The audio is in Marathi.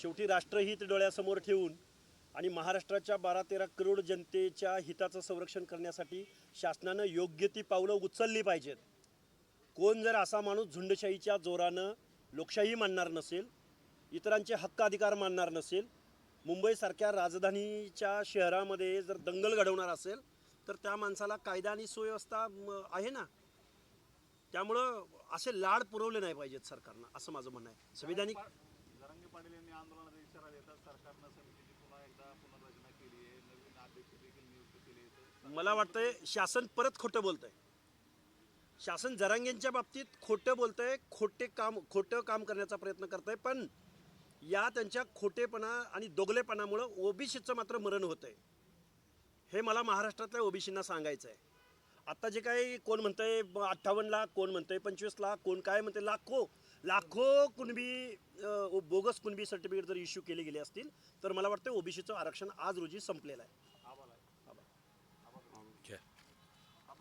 शेवटी राष्ट्रहित डोळ्यासमोर ठेवून आणि महाराष्ट्राच्या बारा तेरा करोड जनतेच्या हिताचं संरक्षण करण्यासाठी शासनानं योग्य ती पावलं उचलली पाहिजेत. कोण जर असा माणूस झुंडशाहीच्या जोरानं लोकशाही मानणार नसेल इतरांचे हक्क अधिकार मानणार नसेल मुंबईसारख्या राजधानीच्या शहरामध्ये जर दंगल घडवणार असेल तर त्या माणसाला कायदा आणि सुव्यवस्था म, आहे ना? त्यामुळं असे लाड पुरवले नाही पाहिजेत सरकारनं असं माझं म्हणणं आहे. संविधानिक आंदोलनात इशारा देतात. सरकारनं समितीची पुन्हा एकदा पुनर्रचना केली आहे. नवीन अध्यक्ष देखील नियुक्त केले आहेत. मला वाटतंय शासन परत खोटं बोलतंय. शासन जरांगेंच्या बाबतीत खोटं बोलतंय खोटे काम खोटं काम करण्याचा प्रयत्न करतंय पण या त्यांच्या खोटेपणा आणि दोगलेपणामुळं ओबीसीचं मात्र मरण होतंय. हे मला महाराष्ट्रातल्या ओबीसींना सांगायचं आहे आता जे काही कोण म्हणतंय ब- अठ्ठावन्न लाख कोण म्हणतंय पंचवीस लाख कोण काय म्हणते लाखो लाखो कुणबी बोगस कुणबी सर्टिफिकेट जर इश्यू केले गेले असतील तर मला वाटतं ओबीसीचं आरक्षण आज रोजी संपलेलं आहे.